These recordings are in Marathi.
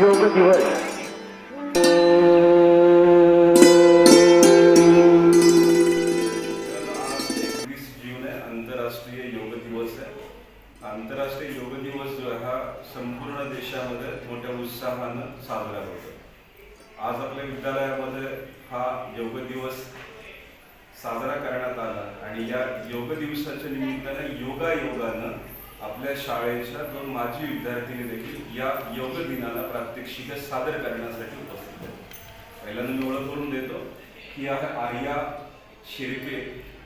योग दिवस. आहे आंतरराष्ट्रीय योग दिवस जो हा संपूर्ण देशामध्ये मोठ्या उत्साहानं साजरा होतो. आज आपल्या विद्यालयामध्ये हा योग दिवस साजरा करण्यात आला आणि या योग दिवसाच्या निमित्तानं योगायोगानं आपल्या शाळेच्या दोन माजी विद्यार्थ्यांनी देखील या योग दिनाला प्रात्यक्षिक सादर करण्यासाठी उपस्थित आहेत. पहिल्यांदा मी ओळख करून देतो की आहे आर्या शिर्के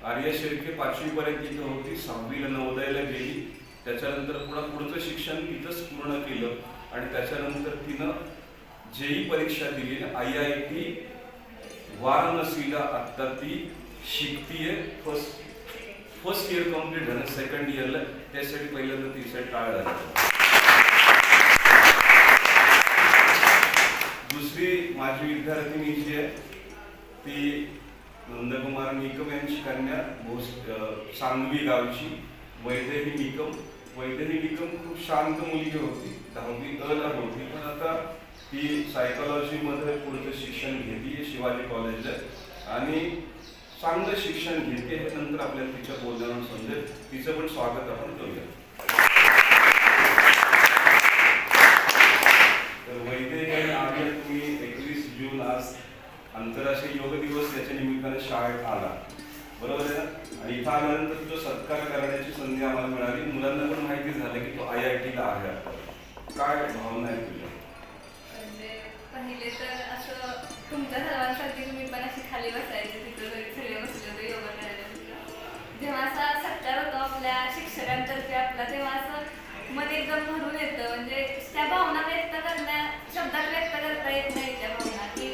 आर्या शिर्के पाचवी पर्यंत इथं होती सहावीला नवोदयाला गेली. त्याच्यानंतर पुन्हा पुढचं शिक्षण तिथंच पूर्ण केलं आणि त्याच्यानंतर तिनं जेई परीक्षा दिली आय आय टी वाराणसीला आत्ता ती शिकतीये फर्स्ट फर्स्ट इयर कंप्लीट झालं सेकंड इयरला त्यासाठी पहिल्यांदा तिचं टाळ झालं दुसरी माझी विद्यार्थिनी जी आहे ती नंदकुमार निकम यांची कन्या भोस सांगवी गावची वैदेही निकम. वैदेही निकम खूप शांत मुलगी होती दहावी अला होती पण आता ती सायकोलॉजीमध्ये पुढचं शिक्षण घेते शिवाजी कॉलेजला आणि चांगलं शिक्षण घेते हे नंतर आपल्याला तिच्या बोलण्यावर समजेल. तिचं पण स्वागत आपण करूया. तर वैद्य आणि आर्य तुम्ही एकवीस जून आज आंतरराष्ट्रीय योग दिवस याच्या निमित्ताने शाळेत आला. बरोबर आहे ना? आणि इथं आल्यानंतर तो सत्कार करण्याची संधी आम्हाला मिळाली. मुलांना पण माहिती झालं की तो आय आय टीला आहे आता. काय भावना आहे तुझ्या? म्हणजे पहिले तर असं तुमच्या सर्वांसाठी तुम्ही पण अशी खाली बसायचे. शिक्षकांतर्फे आपला तेव्हा असं मन एकदम भरून येतं. म्हणजे त्या भावना व्यक्त करण्या शब्दात व्यक्त करता येत नाही त्या भावना. की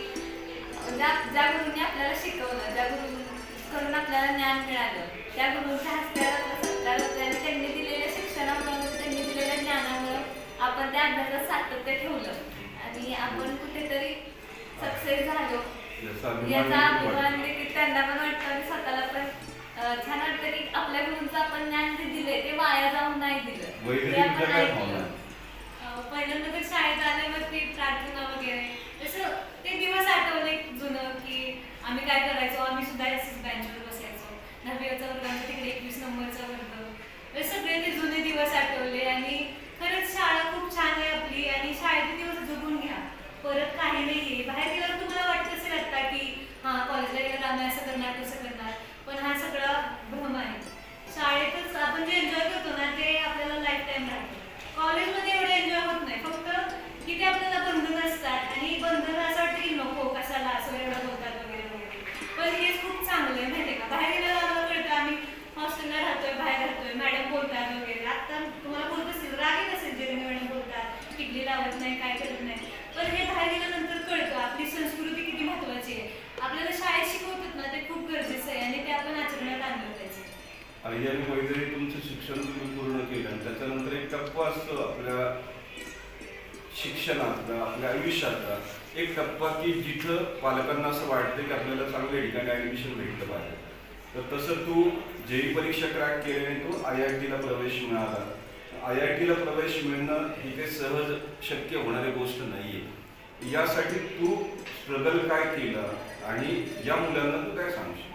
ज्या ज्या गुरुंनी आपल्याला शिकवलं ज्या गुरुकडून आपल्याला ज्ञान मिळालं त्या गुरुंच्या हस्त्यावर आपला सत्कार त्यांनी दिलेल्या शिक्षणामुळे त्यांनी दिलेल्या ज्ञानामुळे आपण त्या अभ्यासात सातत्य ठेवलं. आणि आपण कुठेतरी सक्सेस झालो. याचा अभिमान देखील त्यांना पण वाटतं आणि स्वतःला पण छान वाटतं की आपल्या गुरुंचं आपण ज्ञान जे दिले ते वाया जाऊन नाही दिलं. ते आपण ऐकलं. पहिल्यांदा तर शाळेत आल्यावरती प्रार्थना वगैरे. जसं ते दिवस आठवले जुनं की आम्ही काय करायचो? आम्ही सुद्धा एसएस बेंचवर बसायचो. दहावीचा वर्ग तिकडे एकवीस नंबरचा वर्ग. हे सगळे ते जुने दिवस आठवले आणि खरंच शाळा खूप छान आहे आपली आणि शाळेचे दिवस जगून घ्या. परत काही नाहीये. बाहेर गेल्यावर तुम्हाला वाटत असेल आता की हा कॉलेजला गेल्यावर आम्ही असं करणार तसं आपण जे एन्जॉय करतो ना ते आपल्याला लाईफ टाईम राहतं कॉलेजमध्ये एवढं एन्जॉय होत नाही. फक्त की ते आपल्याला बंधन असतात आणि बंधन असं वाटतं की नको कशाला असं एवढं बोलतात वगैरे वगैरे पण हे खूप चांगलं आहे माहिती का? बाहेर गेल्यावर आम्हाला कळतं आम्ही हॉस्टेलला राहतोय बाहेर राहतोय मॅडम बोलतात वगैरे. आता तुम्हाला बोलत असेल राग येत असेल जे मॅडम बोलतात टिकली लावत नाही काय करत नाही. पण हे बाहेर गेल्यानंतर कळतं आपली संस्कृती किती महत्वाची आहे. आपल्याला शाळेत शिकवतात ना ते खूप गरजेचं आहे आणि ते आपण आचरणात आणलं पाहिजे आणि आणि वैद्यरी तुमचं शिक्षण तुम्ही पूर्ण केलं आणि त्याच्यानंतर एक टप्पा असतो आपल्या शिक्षणातला आपल्या आयुष्यातला. एक टप्पा की जिथं पालकांना असं वाटतं की आपल्याला चांगल्या ठिकाणी ॲडमिशन भेटलं पाहिजे तर तसं तू जेई परीक्षा क्रॅक केल्याने तू आय आय टीला प्रवेश मिळाला. आय आय टीला प्रवेश मिळणं ही काही सहज शक्य होणारी गोष्ट नाही आहे यासाठी तू स्ट्रगल काय केलं आणि या मुलांना तू काय सांगशील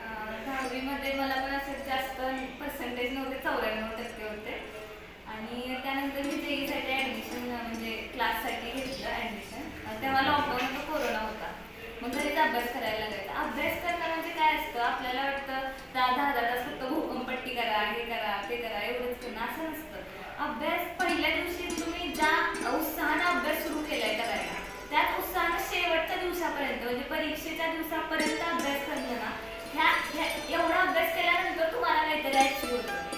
अं, दहावीमध्ये मला पण असे जास्त पर्सेंटेज नव्हते चौऱ्याण्णव टक्के होते आणि त्यानंतर मी जेईसाठी ॲडमिशन म्हणजे क्लाससाठी घेतलं ॲडमिशन तेव्हा लॉकडाऊन कोरोना होता. मग घरीच अभ्यास करायला लागायचा. अभ्यास करणं म्हणजे काय असतं? आपल्याला वाटतं दहा दहा दहा तास फक्त भूकंपट्टी करा हे करा ते करा एवढंच करणं असं नसतं. अभ्यास पहिल्या दिवशी तुम्ही ज्या उत्साहानं अभ्यास सुरू केलाय करायला त्यात उत्साहानं शेवटच्या दिवसापर्यंत म्हणजे परीक्षेच्या दिवसापर्यंत अभ्यास करणं ना ह्या ह्या- एवढा अभ्यास केल्यानंतर तुम्हाला काहीतरी अचीव होतं.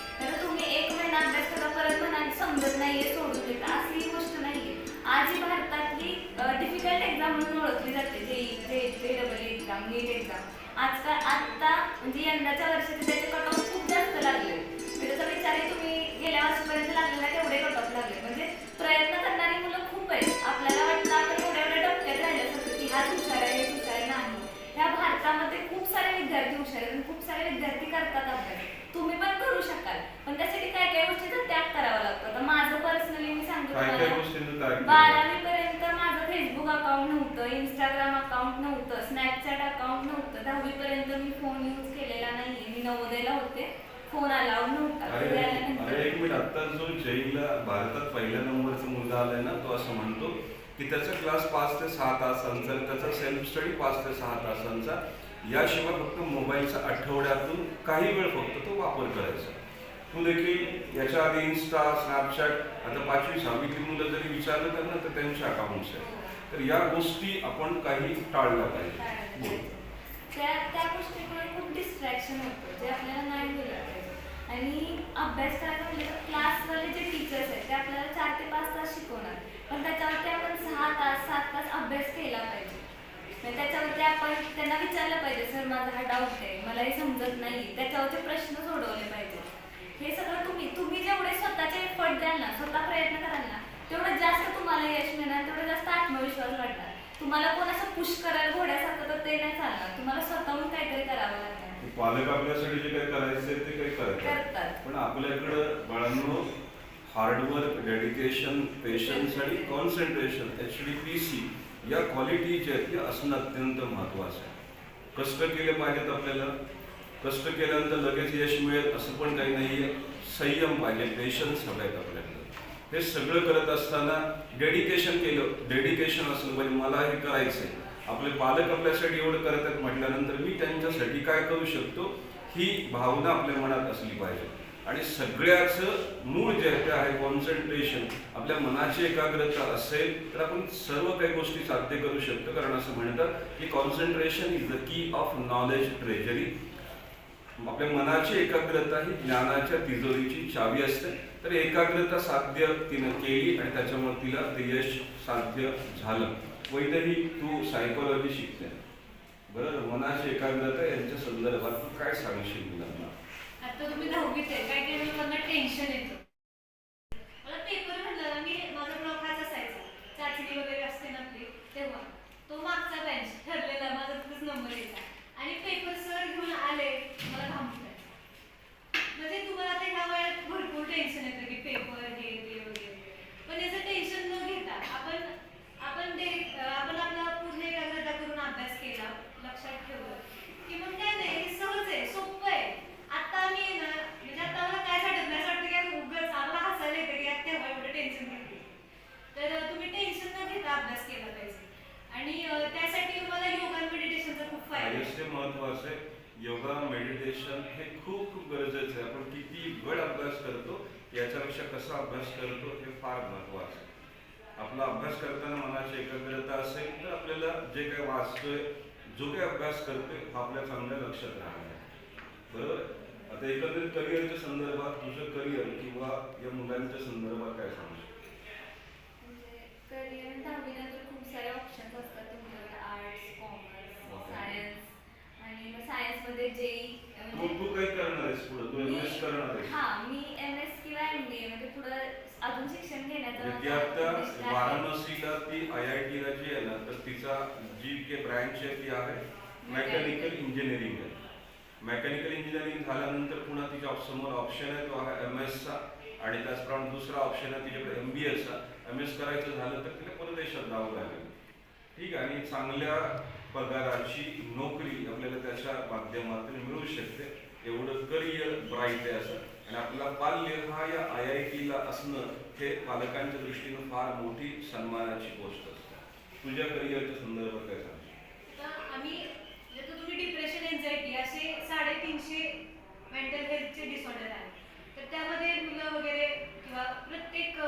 म्हणाल समजत नाहीये सोडून देता. अशी ही गोष्ट नाहीये. आज ही भारतातली डिफिकल्ट एक्झाम म्हणून ओळखली जाते. जे जे जे डबल एक्झाम नीट एक्झाम आजकाल आत्ता म्हणजे यंदाच्या वर्षाचे त्याचे कट ऑफ खूप जास्त लागले. म्हणजे त्याचा विचारही तुम्ही गेल्या वर्षापर्यंत लागलेला तेवढे कट ऑफ लागले. म्हणजे प्रयत्न करणारी मुलं खूप आहेत. आपल्याला वाटतं आपण एवढ्या एवढ्या डोक्यात असतं की हा हुशार आहे हुशार नाही. ह्या भारतामध्ये खूप सारे विद्यार्थी हुशार आहेत खूप सारे विद्यार्थी करतात अभ्यास. बारावी पर्यंत माझं फेसबुक अकाउंट नव्हतं इंस्टाग्राम अकाउंट नव्हतं स्नॅपचॅट अकाउंट नव्हतं. दहावी पर्यंत मी फोन युज केलेला नाहीये. मी नवोदयला होते. फोन अलाउड नव्हता. जो जैनला भारतात पहिल्या नंबरचा मुलगा आलाय ना तो असं म्हणतो की त्याचा क्लास पाच ते सहा तासांचा आणि त्याचा सेल्फ स्टडी पाच ते सहा तासांचा. याशिवाय फक्त मोबाईलच्या आठवड्यातून काही वेळ फक्त तो वापर करायचा. तू देखील याच्या आधी इन्स्टा स्नॅपचॅट आता पाचवी सहावीतली मुलं जरी विचारलं त्यांना तर त्यांचे अकाउंट्स आहेत. तर या गोष्टी आपण काही टाळल्या पाहिजे त्या त्या गोष्टीमुळे खूप डिस्ट्रॅक्शन होतं जे आपल्याला नाही दिलं पाहिजे. आणि अभ्यास करायचा म्हणजे क्लासवाले जे टीचर्स आहेत ते आपल्याला चार ते पाच तास शिकवणार. पण त्याच्यावरती आपण सहा तास सात तास अभ्यास केला पाहिजे. म्हणजे त्याच्यावरती आपण त्यांना विचारलं पाहिजे सर माझा हा डाऊट आहे मला हे समजत नाही त्याच्यावरचे प्रश्न सोडवले पाहिजे हे सगळं तुम्ही तुम्ही जेवढे स्वतःचे एफर्ट द्याल ना स्वतः प्रयत्न कराल ना तेवढं जास्त तुम्हाला यश मिळणार तेवढं जास्त आत्मविश्वास वाढणार तुम्हाला कोण असं पुश करायला घोड्यासारखं तर ते नाही चालणार. तुम्हाला स्वतःहून काहीतरी करावं लागणार. पालक आपल्यासाठी जे काही करायचे ते काही करतात. करतात. पण आपल्याकडं बाळांनो हार्डवर्क डेडिकेशन पेशन्स आणि concentration H D P C या क्वालिटी ज्या आहेत त्या असणं अत्यंत महत्त्वाचं आहे. कष्ट केले पाहिजेत आपल्याला. कष्ट केल्यानंतर लगेच यश मिळेल असं पण काही नाही आहे संयम पाहिजे पेशन्स हवे आहेत आपल्याकडं हे सगळं करत असताना डेडिकेशन केलं. डेडिकेशन असलं म्हणजे मला हे करायचंय. आपले पालक आपल्यासाठी एवढं करत आहेत म्हटल्यानंतर मी त्यांच्यासाठी काय करू शकतो? ही भावना आपल्या मनात असली पाहिजे. आणि सगळ्याचं मूळ जे आहे कॉन्सन्ट्रेशन आपल्या मनाची एकाग्रता असेल तर आपण सर्व काही गोष्टी साध्य करू शकतो. कारण असं म्हणतात की concentration is the key of knowledge treasury आपल्या मनाची एकाग्रता ही ज्ञानाच्या तिजोरीची चावी असते. तर एकाग्रता साध्य तिनं केली आणि त्याच्यामुळे तिला ते यश साध्य झालं. वैद्यही तू सायकोलॉजी शिकते. बरोबर मनाची एकाग्रता यांच्या संदर्भात तू काय सांगशील मुलांना? आता तुम्ही दहावीत आहे. काय काय मुलांना टेन्शन येतं मला पेपर म्हणलं ना मी माझा ब्लॉक हाच असायचा चाचणी वगैरे असते ना आपली तेव्हा तो मागचा बेंच ठरलेला माझा तिथेच नंबर यायचा आणि पेपर सर घेऊन आले मला घाम फुटायचा. म्हणजे तुम्हाला आता ह्या वयात भरपूर टेन्शन येतं की पेपर हे ते वगैरे पण याचं टेन्शन न घेता आपण आपण ते आपण आपला पूर्ण एकाग्रता करून अभ्यास केला लक्षात ठेवलं की मग काय नाही हे सहज आहे सोपं आहे आता आम्ही आहे ना म्हणजे आता मला काय वाटत नाही असं वाटतं की आता उगाच आम्हाला हसायला येतं की आता तेव्हा एवढं टेन्शन घेतली तर अं, तुम्ही टेन्शन न घेता अभ्यास केला पाहिजे आणि अं, त्यासाठी तुम्हाला योगा आणि मेडिटेशनचा खूप फायदा आहे. आयुष्य महत्वाचं आहे योगा मेडिटेशन हे खूप खूप गरजेचं आहे आपण किती वेळ अभ्यास करतो याच्यापेक्षा कसा अभ्यास करतो हे फार महत्वाचं आहे आपला अभ्यास करताना मनाची एकाग्रता असेल तर आपल्याला जे काही वाचतोय जो काही अभ्यास करतोय हा आपल्या चांगल्या लक्षात राहणार आहे. बरोबर? आता एकंदरीत करिअरच्या संदर्भात तुझं करिअर किंवा या मुलांच्या संदर्भात काय सांगू शकतो म्हणजे करिअर दहावीनंतर खूप सारे ऑप्शन्स असतात तुमच्याकडे आर्ट्स कॉमर्स Okay. सायन्स आणि सायन्समध्ये जेई तू तू काही करणार आहेस पुढे तू एम एस करणार आहेस हा मी एम एस किंवा एम बी ए म्हणजे पुढे अजून शिक्षण घेण्याचा आता. वाराणसीला ती आय आय टीला जी आहे ना तर तिचा जी के ब्रँच आहे ती आहे मेकॅनिकल इंजिनिअरिंग आहे. मेकॅनिकल इंजिनिअरिंग झाल्यानंतर पुन्हा तिच्या समोर ऑप्शन आहे तो आहे एम एसचा आणि त्याचप्रमाणे दुसरा ऑप्शन आहे तिच्याकडे एम बी एचा एम एस करायचं झालं तर तिला परदेशात जावं लागेल. ठीक आहे आणि चांगल्या पगाराची नोकरी आपल्याला त्याच्या माध्यमातून मिळू शकते. एवढं करिअर ब्राईट आहे असं. आणि आपला बाल्य हा या आय आय टीला असणं हे पालकांच्या दृष्टीनं फार मोठी सन्मानाची गोष्ट असते. तुझ्या करिअरच्या संदर्भात काय आता आम्ही जर तुम्ही डिप्रेशन एन्झायटी असे साडेतीनशे मेंटल हेल्थचे डिसऑर्डर आहेत. तर त्यामध्ये मुलं वगैरे किंवा प्रत्येक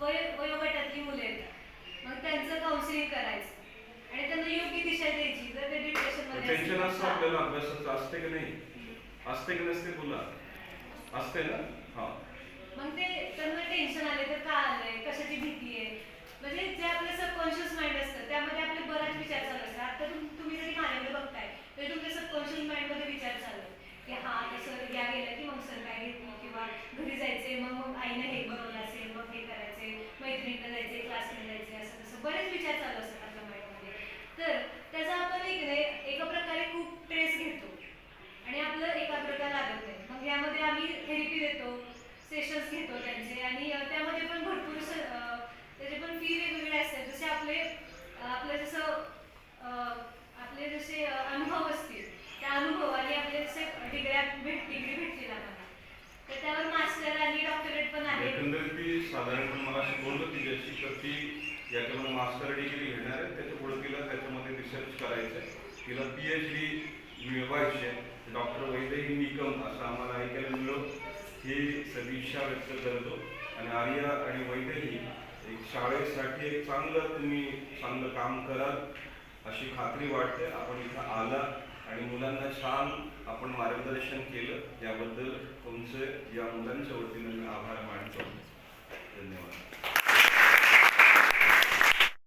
वय वयोगटातली मुलं येतात. मग त्यांचं काउन्सिलिंग करायचं. आणि त्यांना योग्य दिशा द्यायची. जर ते डिप्रेशनमध्ये टेन्शन असेल असतं आपल्याला अभ्यासाचं असते की नाही? असते की नसते तुला असते ना? हा. मग ते त्यांना टेन्शन आले तर का आलंय? कशाची भीती आहे? म्हणजे जे आपलं सबकॉन्शियस माइंड असतं त्यामध्ये आपले बराच विचार चालू असतात. आता तुम्ही जरी माझ्याकडे बघताय तरी तुमच्या सबकॉन्शियस माइंडमध्ये विचार चालू की हा आता सर या गेलं की मग सर काय घेतली? किंवा घरी जायचे मग मग आईने हे बनवलं असेल मग हे करायचे मैत्रिणीला जायचे क्लासला जायचे असं तसं बरेच विचार चालू असतात आपल्या माइंडमध्ये तर त्याचा आपण एक आणि आपलं एकाग्रता लागत नाही. मग यामध्ये आम्ही थेरपी देतो सेशन्स घेतो त्यांचे आणि त्यामध्ये पण भरपूर त्याचे पण फी वेगवेगळे असतात. जसे आपले आपलं जसं आपले जसे अनुभव असतील त्या अनुभवाने आपले जसे डिग्र्या भेट डिग्री भेटतील आम्हाला. तर त्यावर मास्टर आणि डॉक्टरेट पण आहे एकंदरीत ती साधारणपणे मला शिकवलं ती जशी तर ती याच्यामध्ये मास्टर डिग्री घेणार आहे त्याच्या पुढे तिला त्याच्यामध्ये रिसर्च करायचं आहे तिला पी एच डी मिळवायची आहे डॉक्टर वैद्यही निकम असं आम्हाला ऐकायला मिळलं. ही सदिच्छा व्यक्त करतो. आणि आर्या आणि वैद्यही एक शाळेसाठी एक चांगलं तुम्ही चांगलं काम कराल अशी खात्री वाटते. आपण इथं आला आणि मुलांना छान आपण मार्गदर्शन केलं. याबद्दल तुमचे या मुलांच्या वतीनं मी आभार मानतो.